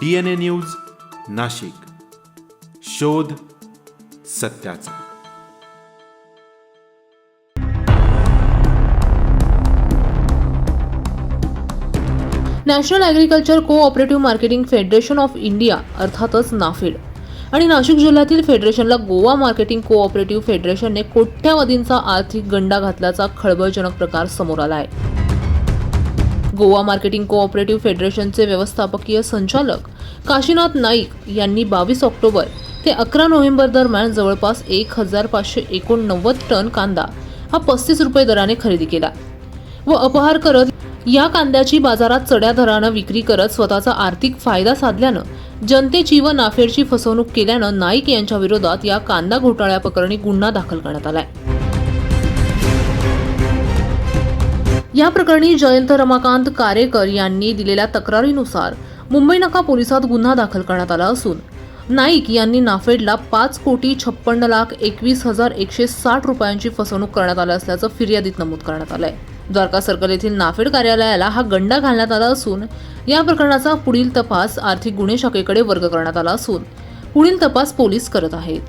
D N A news Nashik. शोध सत्याचा. National agriculture cooperative marketing federation of India अर्थातच नाफेड. आणि नाशिक जिल्ह्यातील फेडरेशनला गोवा मार्केटिंग कोऑपरेटिव्ह फेडरेशनने कोट्यावधींचा आर्थिक गंडा घातल्याचा खळबळजनक प्रकार समोर आला आहे. गोवा मार्केटिंग कोऑपरेटिव्ह फेडरेशनचे व्यवस्थापकीय संचालक काशीनाथ नाईक यांनी बावीस ऑक्टोबर ते अकरा नोव्हेंबर दरम्यान जवळपास एक हजार पाचशे एकोणनव्वद टन कांदा हा पस्तीस रुपये दराने खरेदी केला व अपहार करत या कांद्याची बाजारात चढ्या दरानं विक्री करत स्वतःचा आर्थिक फायदा साधल्यानं जनतेची व नाफेडची फसवणूक केल्यानं नाईक यांच्या विरोधात या कांदा घोटाळ्याप्रकरणी गुन्हा दाखल करण्यात आलाय. या प्रकरणी जयंत रमाकांत कारेकर यांनी दिलेल्या तक्रारीनुसार मुंबई नाका पोलिसात गुन्हा दाखल करण्यात आला असून नाईक यांनी नाफेडला पाच कोटी छप्पन्न लाख एकवीस हजार एकशे साठ रुपयांची फसवणूक करण्यात आली असल्याचं फिर्यादीत नमूद करण्यात आलंय. द्वारका सर्कल येथील नाफेड कार्यालयाला हा गंडा घालण्यात आला असून या प्रकरणाचा पुढील तपास आर्थिक गुन्हे शाखेकडे वर्ग करण्यात आला असून पुढील तपास पोलीस करत आहेत.